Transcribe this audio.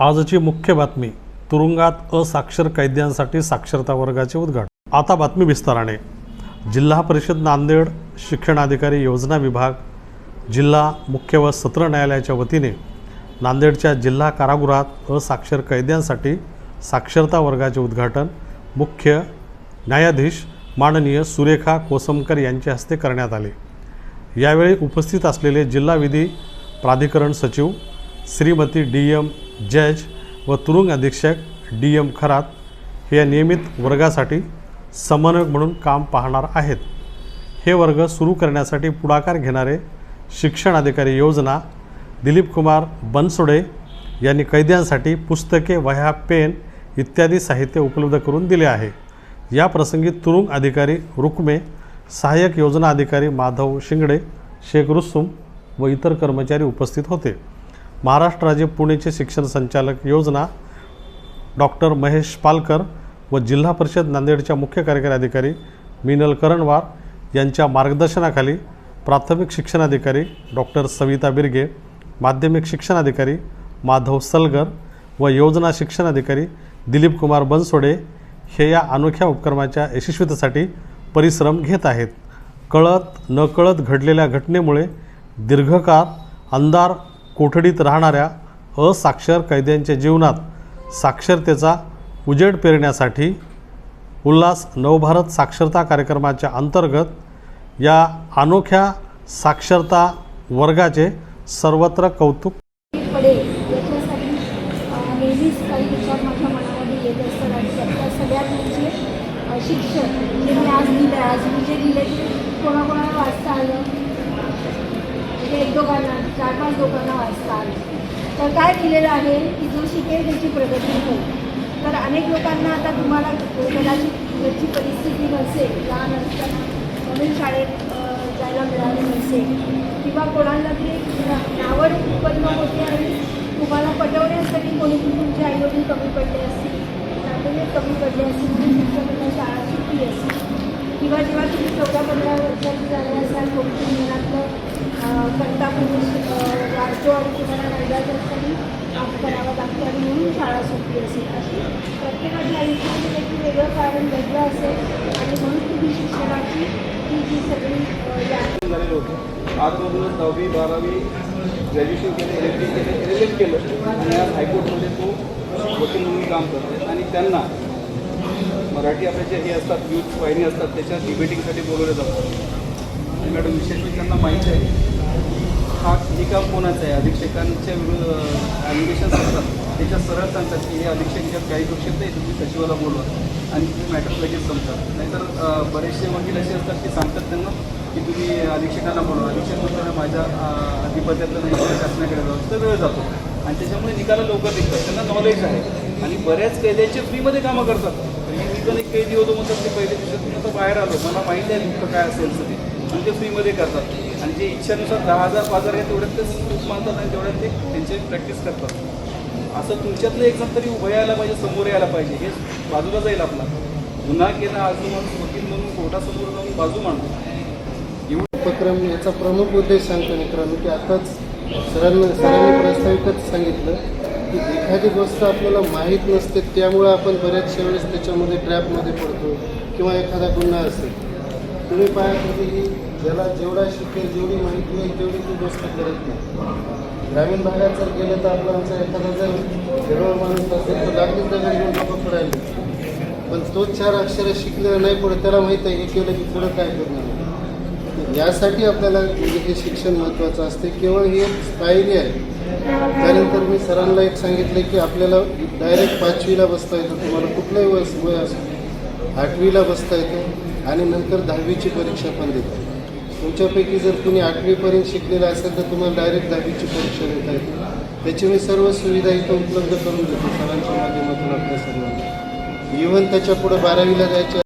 आजची मुख्य बातमी तुरुंगात असाक्षर कैद्यांसाठी साक्षरता वर्गाचे उद्घाटन. आता बातमी विस्ताराने. जिल्हा परिषद नांदेड शिक्षणाधिकारी योजना विभाग जिल्हा मुख्य व सत्र न्यायालयाच्या वतीने नांदेडच्या जिल्हा कारागृहात असाक्षर कैद्यांसाठी साक्षरता वर्गाचे उद्घाटन मुख्य न्यायाधीश माननीय सुरेखा कोसमकर यांच्या हस्ते करण्यात आले. यावेळी उपस्थित असलेले जिल्हा विधी प्राधिकरण सचिव श्रीमती डी एम जज व तुरुंग अधीक्षक डी एम खरात हे या नियमित वर्गासाठी समन्वयक म्हणून काम पाहणार आहेत. हे वर्ग सुरू करण्यासाठी पुढाकार घेणारे शिक्षण अधिकारी योजना दिलीप कुमार बनसोडे यांनी कैद्यांसाठी पुस्तके वह्या पेन इत्यादी साहित्य उपलब्ध करून दिले आहे. या प्रसंगी तुरुंग अधिकारी रुक्मे सहाय्यक योजना अधिकारी माधव शिंगडे शेख रुस्तुम व इतर कर्मचारी उपस्थित होते. महाराष्ट्र राज्य पुणेचे शिक्षण संचालक योजना डॉक्टर महेश पालकर व जिल्हा परिषद नांदेडच्या मुख्य कार्यकारी अधिकारी मिनल करणवार यांच्या मार्गदर्शनाखाली प्राथमिक शिक्षणाधिकारी डॉक्टर सविता बिर्गे माध्यमिक शिक्षणाधिकारी माधव सलगर व योजना शिक्षणाधिकारी दिलीप कुमार बनसोडे हे या अनोख्या उपक्रमाच्या यशस्वीतेसाठी परिश्रम घेत आहेत. कळत नकळत घडलेल्या घटनेमुळे दीर्घकाळ अंधार कोठडीत राहणाऱ्या असाक्षर कैद्यांच्या जीवनात साक्षरतेचा उजेड पेरण्यासाठी उल्हास नवभारत साक्षरता कार्यक्रमाच्या अंतर्गत या अनोख्या साक्षरता वर्गाचे सर्वत्र कौतुक शिक्षण आज दिलं आज मी जे ते कोणाकोणाला वाचता आलं? एक दोघांना चार पाच लोकांना वाचता आलं. तर काय दिलेलं आहे की जो शिकेल त्याची प्रगती होईल. तर अनेक लोकांना आता तुम्हाला कदाचित घरची परिस्थिती नसेल लहान असताना म्हणून शाळेत जायला मिळाली नसेल किंवा कोणाला तरी नावड उत्पन्न होते आणि तुम्हाला पटवण्यासाठी कोणी तुमचे आईवडील कमी पडले असतील नातेवाईक कमी पडले असतील म्हणून शिक्षकांना शाळा सुटली असेल किंवा जेव्हा तुम्ही चौदा पंधरा वर्षाची झाले असाल तुमच्या मनातलं कंटा वाढतो आणि तुम्हाला नाईलाज असताना काम करावं लागतं आणि म्हणून शाळा सुटली असेल. अशी प्रत्येकाच्या आयुष्यामध्ये त्याची वेगळं कारण वेगळं असेल आणि म्हणून तुम्ही शिक्षणाची ही जी सगळी अ, झालेलं होतं. आजमधूनच दहावी बारावी ग्रॅज्युएशन केलं एल एल केलं एल एम केलं. आणि आज हायकोर्टमध्ये तो वकील म्हणून काम करतो आणि त्यांना मराठी आपले जे हे असतात न्यूज वाहिनी असतात त्याच्या डिबेटिंगसाठी बोलवले जातात आणि मॅडम विशेष त्यांना माहिती आहे हा हे काम कोणाचं आहे? अधीक्षकांच्या विरुद्ध ॲलिगेशन असतात त्याच्या सरळ सांगतात की हे अधीक्षक ज्यात काही दोषी नाही तुम्ही सचिवाला बोलवा आणि तुम्ही मॅटर लगेच संपतात नाहीतर बरेचसे वकील असे असतात की सांगतात त्यांना की तुम्ही अधीक्षकांना बोलवा. अधीक्षक म्हणताना माझ्या अधिपत्यातलं नाही शासनाकडे जाऊ तर वेळ जातो. आणि त्याच्यामुळे निकाला लवकर निघतात. त्यांना नॉलेज आहे. आणि बऱ्याच कैद्यांचे फ्रीमध्ये कामं करतात. मी मी पण एक कैदी होतो म्हणतात ते पहिले मी आता बाहेर आलो. मला माहिती आहे नेमकं काय असेल तर ते आणि ते फ्रीमध्ये करतात. आणि जे इच्छेनुसार दहा हजार पाच हजार आहे तेवढ्यात ते खूप मानतात आणि तेवढ्यात ते त्यांचे प्रॅक्टिस करतात. असं तुमच्यातलं एक जण तरी उभं यायला पाहिजे समोर यायला पाहिजे. हे बाजूला जाईल आपला. गुन्हा केला आज म्हणून वकील म्हणून कोर्टासमोर जाऊन बाजू मांडतो. उपक्रम याचा प्रमुख उद्देश सांगतो मित्रांनो की आताच सरांना सरांनी प्रास्ताविकच सांगितलं की एखादी गोष्ट आपल्याला माहीत नसते त्यामुळे आपण बऱ्याचशा वेळेस त्याच्यामध्ये ट्रॅपमध्ये पडतो किंवा एखादा गुन्हा असेल. तुम्ही पाहत की ज्याला जेवढा शिकेल जेवढी माहिती होईल तेवढी ती गोष्ट करत नाही. ग्रामीण भागात जर गेलं तर आपला आमचा एखादा जर जवळ माणूस असेल तर लागलीच दगड घेऊन लोक पडायला पण तोच चार अक्षरं शिकलेलं नाही पुढे त्याला माहीत आहे हे केलं की पुढं काय करणार यासाठी आपल्याला म्हणजे हे शिक्षण महत्त्वाचं असते. केवळ ही एक पायरी आहे. त्यानंतर मी सरांना एक सांगितलं की आपल्याला डायरेक्ट पाचवीला बसता येतं. तुम्हाला कुठलंही वय वय असो. आठवीला बसता येतं आणि नंतर दहावीची परीक्षा पण देतात तुमच्यापैकी जर कुणी आठवीपर्यंत शिकलेलं असेल तर तुम्हाला डायरेक्ट दहावीची परीक्षा देता येते. त्याची मी सर्व सुविधा इथं उपलब्ध करून देतो सरांच्या माध्यमातून आपल्या सर्वांना. इव्हन त्याच्या पुढं बारावीला जायच्या